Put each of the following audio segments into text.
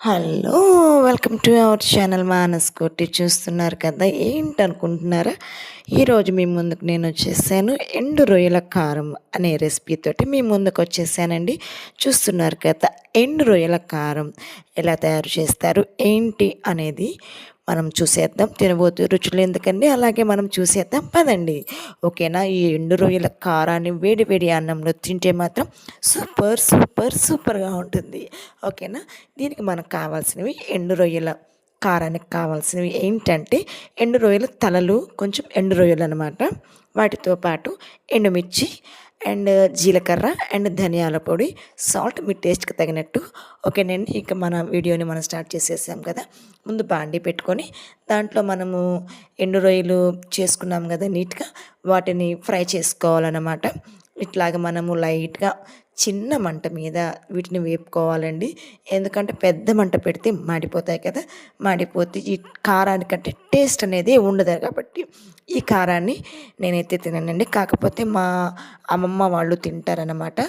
Hello welcome to our channel Manas కొట్టి చూస్తున్నారు కదా ఏంటి అనుకుంటున్నారా ఈరోజు మీ ముందుకు నేను వచ్చేసాను ఎండు రొయ్యల కారం అనే రెసిపీతోటి మీ ముందుకు వచ్చేసానండి. చూస్తున్నారు కదా ఎండు రొయ్యల కారం ఎలా తయారు చేస్తారు ఏంటి అనేది మనం చూసేద్దాం. తినబోతు రుచులు ఎందుకండి? అలాగే మనం చూసేద్దాం. పదండి. ఓకేనా? ఈ ఎండు రొయ్యల కారాన్ని వేడి వేడి అన్నంలో తింటే మాత్రం సూపర్ సూపర్ సూపర్గా ఉంటుంది. ఓకేనా? దీనికి మనకు కావాల్సినవి ఎండు రొయ్యల కారానికి కావాల్సినవి ఏంటంటే ఎండు రొయ్యల తలలు కొంచెం ఎండు రొయ్యలు అనమాట వాటితో పాటు ఎండుమిర్చి అండ్ జీలకర్ర అండ్ ధనియాల పొడి సాల్ట్ మీ టేస్ట్కి తగినట్టు. ఓకేనండి ఇంకా మన వీడియోని మనం స్టార్ట్ చేసేసాం కదా. ముందు బాండి పెట్టుకొని దాంట్లో మనము ఎండు రొయ్యలు చేసుకున్నాం కదా నీట్గా. వాటిని ఫ్రై చేసుకోవాలన్నమాట. ఇట్లాగ మనము లైట్గా చిన్న మంట మీద వీటిని వేపుకోవాలండి. ఎందుకంటే పెద్ద మంట పెడితే మాడిపోతాయి కదా. మాడిపోతే ఈ కారానికంటే టేస్ట్ అనేది ఉండదు కాబట్టి ఈ కారాన్ని నేనైతే తిననండి. కాకపోతే మా అమ్మమ్మ వాళ్ళు తింటారనమాట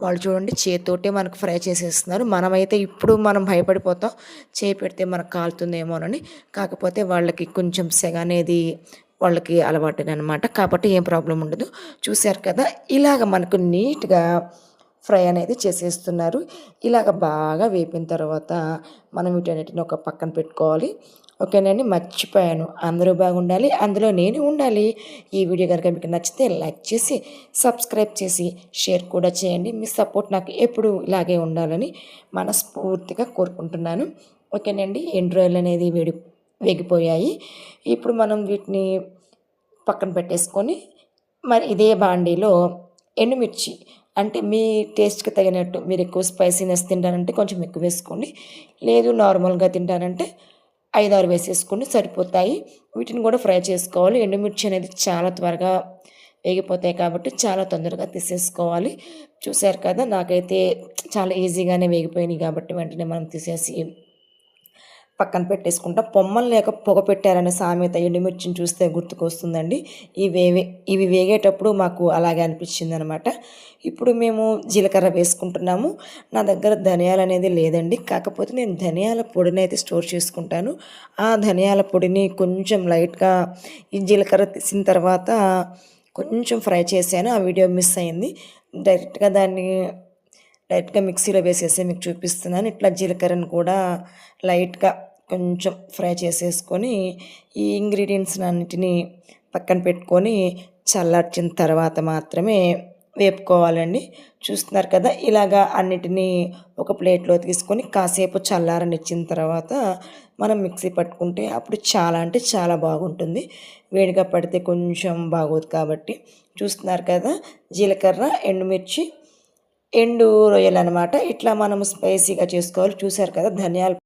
వాళ్ళు చూడండి చేతితోటే మనకు ఫ్రై చేసేస్తున్నారు. మనమైతే ఇప్పుడు మనం భయపడిపోతాం. చేయి పెడితే మనకు కాలుతుందేమోనని. కాకపోతే వాళ్ళకి కొంచెం సెగ అనేది వాళ్ళకి అలవాటు అనమాట కాబట్టి ఏం ప్రాబ్లం ఉండదు. చూశారు కదా ఇలాగ మనకు నీట్గా ఫ్రై అనేది చేసేస్తున్నారు. ఇలాగ బాగా వేపిన తర్వాత మనం వీటన్నిటిని ఒక పక్కన పెట్టుకోవాలి. ఓకేనండి మర్చిపోయాను. అందరూ బాగుండాలి. అందులో నేను ఉండాలి. ఈ వీడియో కనుక మీకు నచ్చితే లైక్ చేసి సబ్స్క్రైబ్ చేసి షేర్ కూడా చేయండి. మీ సపోర్ట్ నాకు ఎప్పుడు ఇలాగే ఉండాలని మనస్ఫూర్తిగా కోరుకుంటున్నాను. ఓకేనండి ఎండ్రాయిల్ అనేది వేడి వేగిపోయాయి. ఇప్పుడు మనం వీటిని పక్కన పెట్టేసుకొని మరి ఇదే బాండీలో ఎండుమిర్చి అంటే మీ టేస్ట్కి తగినట్టు మీరు ఎక్కువ స్పైసీనెస్ తింటారంటే కొంచెం ఎక్కువ వేసుకోండి. లేదు నార్మల్గా తింటారంటే ఐదు ఆరు వేసేసుకొని సరిపోతాయి. వీటిని కూడా ఫ్రై చేసుకోవాలి. ఎండుమిర్చి అనేది చాలా త్వరగా వేగిపోతాయి కాబట్టి చాలా తొందరగా తీసేసుకోవాలి. చూశారు కదా నాకైతే చాలా ఈజీగానే వేగిపోయినాయి కాబట్టి వెంటనే మనం తీసేసి పక్కన పెట్టేసుకుంటా. పొమ్మలు లేక పొగ పెట్టారనే సామెత ఎండుమిర్చిని చూస్తే గుర్తుకొస్తుందండి. ఇవి వేవే ఇవి వేగేటప్పుడు మాకు అలాగే అనిపించింది అనమాట ఇప్పుడు మేము జీలకర్ర వేసుకుంటున్నాము. నా దగ్గర ధనియాలు అనేది లేదండి. కాకపోతే నేను ధనియాల పొడిని అయితే స్టోర్ చేసుకుంటాను. ఆ ధనియాల పొడిని కొంచెం లైట్గా ఈ జీలకర్ర తీసిన తర్వాత కొంచెం ఫ్రై చేశాను. ఆ వీడియో మిస్ అయింది. డైరెక్ట్గా దాన్ని లైట్గా మిక్సీలో వేసేసి మీకు చూపిస్తున్నాను. ఇట్లా జీలకర్రను కూడా లైట్గా కొంచెం ఫ్రై చేసేసుకొని ఈ ఇంగ్రీడియంట్స్ అన్నిటినీ పక్కన పెట్టుకొని చల్లార్చిన తర్వాత మాత్రమే వేపుకోవాలండి. చూస్తున్నారు కదా ఇలాగా అన్నిటినీ ఒక ప్లేట్లో తీసుకొని కాసేపు చల్లారనిచ్చిన తర్వాత మనం మిక్సీ పట్టుకుంటే అప్పుడు చాలా అంటే చాలా బాగుంటుంది. వేడిగా పడితే కొంచెం బాగోదు కాబట్టి. చూస్తున్నారు కదా జీలకర్ర ఎండుమిర్చి ఎండు రొయ్యలు అనమాట ఇట్లా మనం స్పైసీగా చేసుకోవాలి. చూసారు కదా ధనియాలు